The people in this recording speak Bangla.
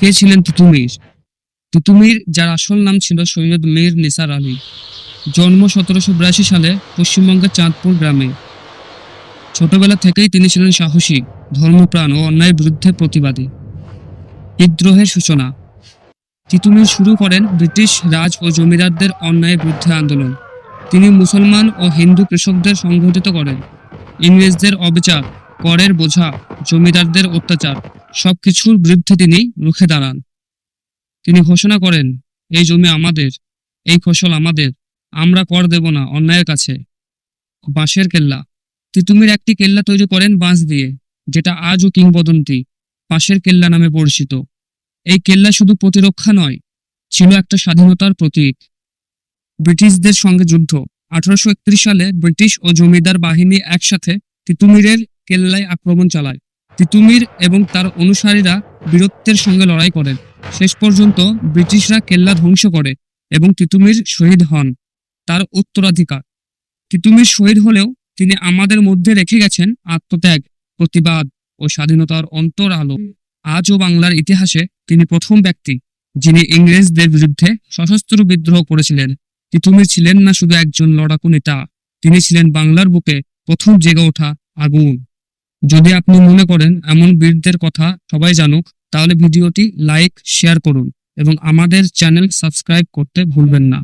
কে ছিলেন তিতুমির? তিতুমির, যার আসল নাম ছিল সৈয়দ মীর নিসার আলী। জন্ম সতেরোশো বিরাশি সালে পশ্চিমবঙ্গের চাঁদপুর গ্রামে। ছোটবেলা থেকেই তিনি ছিলেন সাহসী, ধর্মপ্রাণ ও অন্যায়ের বিরুদ্ধে প্রতিবাদী। বিদ্রোহের সূচনা। তিতুমির শুরু করেন ব্রিটিশ রাজ ও জমিদারদের অন্যায়ের বিরুদ্ধে আন্দোলন। তিনি মুসলমান ও হিন্দু কৃষকদের সংগঠিত করেন। ইংরেজদের অবিচার, করের বোঝা, জমিদারদের অত্যাচার। সবকিছুর বিরুদ্ধে তিনি রুখে দাঁড়ান। তিনি ঘোষণা করেন, এই জমি আমাদের, এই ফসল আমাদের, আমরা কর দেব না অন্যায়ের কাছে। বাঁশের কেল্লা। তিতুমির একটি কেল্লা তৈরি করেন বাঁশ দিয়ে, যেটা আজও কিংবদন্তি বাঁশের কেল্লা নামে পরিচিত। এই কেল্লা শুধু প্রতিরক্ষা নয়, ছিল একটা স্বাধীনতার প্রতীক। ব্রিটিশদের সঙ্গে যুদ্ধ। আঠারোশো একত্রিশ সালে ব্রিটিশ ও জমিদার বাহিনী একসাথে তিতুমিরের কেল্লায় আক্রমণ চালায়। তিতুমির এবং তার অনুসারীরা বীরত্বের সঙ্গে লড়াই করেন শেষ পর্যন্ত ব্রিটিশরা কেল্লা ধ্বংস করে এবং তিতুমির শহীদ হন। তার উত্তরাধিকার। তিতুমির শহীদ হলেও তিনি আমাদের মধ্যে রেখে গেছেন আত্মত্যাগ, প্রতিবাদ ও স্বাধীনতার অন্তর আলো। আজও বাংলার ইতিহাসে তিনি প্রথম ব্যক্তি যিনি ইংরেজদের বিরুদ্ধে সশস্ত্র বিদ্রোহ করেছিলেন। তিতুমির ছিলেন না শুধু একজন লড়াকু নেতা, তিনি ছিলেন বাংলার বুকে প্রথম জেগে ওঠা আগুন। যদি আপনি মনে করেন এমন বীরদের কথা সবাই জানুক, তাহলে ভিডিওটি লাইক, শেয়ার করুন এবং আমাদের চ্যানেল সাবস্ক্রাইব করতে ভুলবেন না।